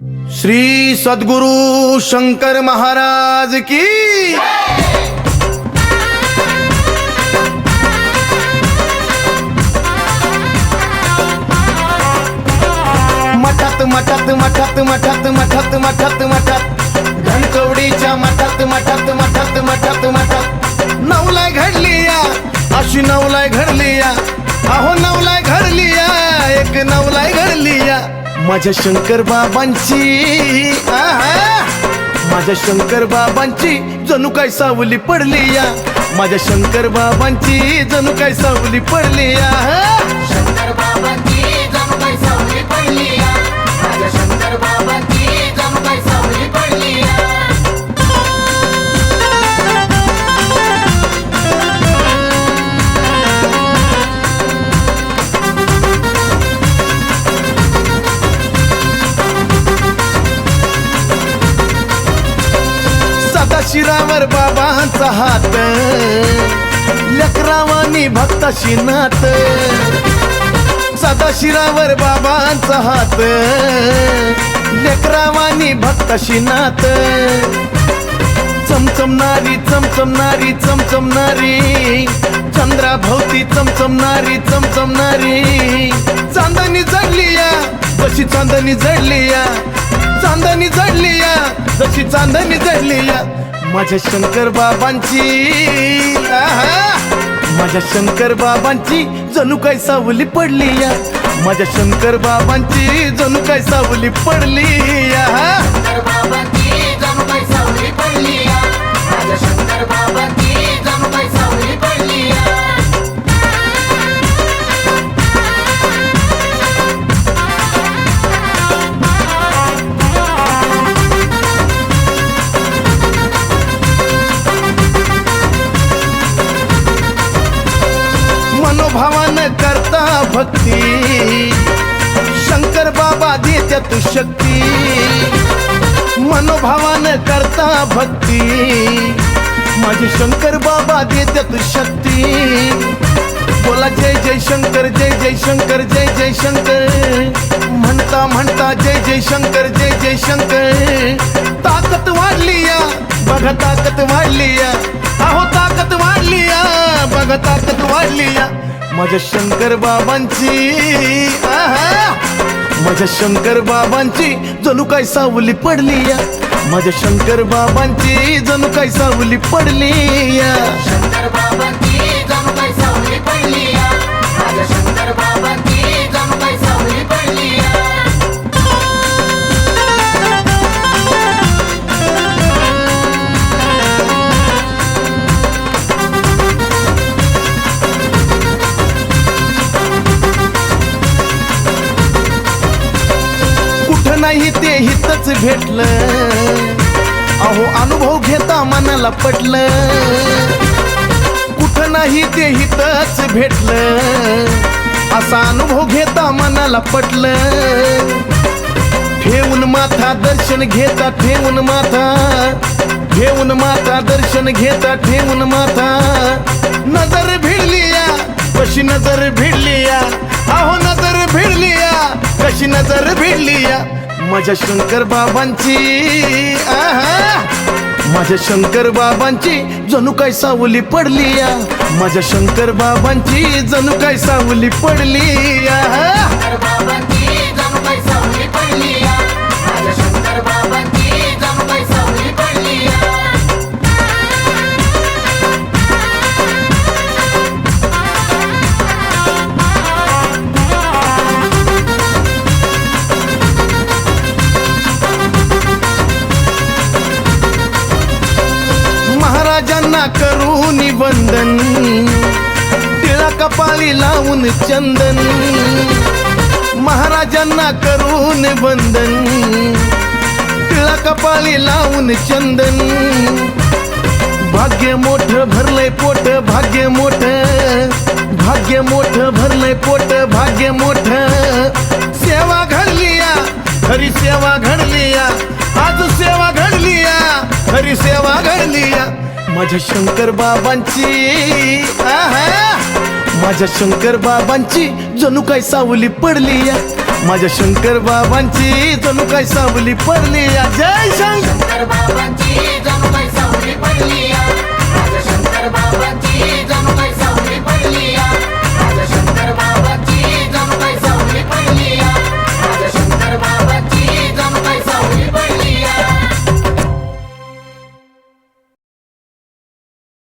श्री सद्गुरु शंकर महाराज की मठात मठात मठात मठात मठात मठात मठात. घनकवडीच्या मठात मठात मठात मठात मठात. नवलाय घडली या अशी नवलाय घडली या अहो नवलाय घडली या एक नवलाय घडली या माझ्या शंकर बाबांची आहा माझ्या शंकर बाबांची जणू काय सावली पडली या. माझ्या शंकर बाबांची जणू काय सावली पडली या. शंकर बाबांची जणू काय सावली पडली या. शिरावर बाबांचा हात. लेकरावानी भक्ताशी नात. सदाशिरावर बाबांचा हात. लेकरावानी भक्ताशी नात. चमचमणारी चमचमणारी चमचमणारी. चंद्राभोवती चमचमणारी चमचमणारी. चांदणी जडली या जशी चांदणी जडली या. चांदणी जडली या जशी चांदणी जडली या. माझ्या शंकर बाबांची. आहा. माझ्या शंकर बाबांची जणू काय सावली पडली या माझ्या शंकर बाबांची जणू काय सावली पडली या करता भक्ती. शंकर बाबा देत्या तू शक्ती. मनोभावानं करता भक्ती. माझे शंकर बाबा देत्या तू शक्ती. बोला जय जय शंकर जय जय शंकर जय जय शंकर. म्हणता म्हणता जय जय शंकर जय जय शंकर. ताकद वाढली या बघा ताकद वाढली या. अहो ताकद वाढली या बघा ताकद वाढली या. माझ्या शंकर बाबांची माझ्या शंकर बाबांची जणू काय सावली पडली या. माझ्या शंकर बाबांची जणू काय सावली पडली या. शंकर बाबांची जणू काय सावली पडली या. माझ्या शंकर बाबा नाही ते हितच भेटलं. अहो अनुभव घेता मनाला पटलं. कुठं नाही ते हितच भेटलं. असा अनुभव घेता मनाला पटलं. ठेवून माथा दर्शन घेता ठेवून माथा. ठेवून माथा दर्शन घेता ठेवून माथा. नजर भिडली या कशी नजर भिडली या? या माझ्या शंकर बाबांची आहा. माझ्या शंकर बाबांची जणू काय सावली पडली या माझ्या शंकर बाबांची जणू काय सावली पडली या करून निबंधन टिळा कपाळी लावून चंदन महाराजांना करून निबंधन टिळा कपाळी लावून चंदन. भाग्य मोठ भरलंय पोट भाग्य मोठ भाग्य मोठ भरलंय पोट भाग्य मोठ. सेवा घडलीया खरी सेवा घडलीया आज सेवा घडलीया खरी सेवा घडलीया. माझ्या शंकर बाबांची माझ्या शंकर बाबांची जणू काय सावली पडली या. माझ्या शंकर बाबांची जणू काय सावली पडली या. जय शंकर बाबांची जणू काय सावली पडली या.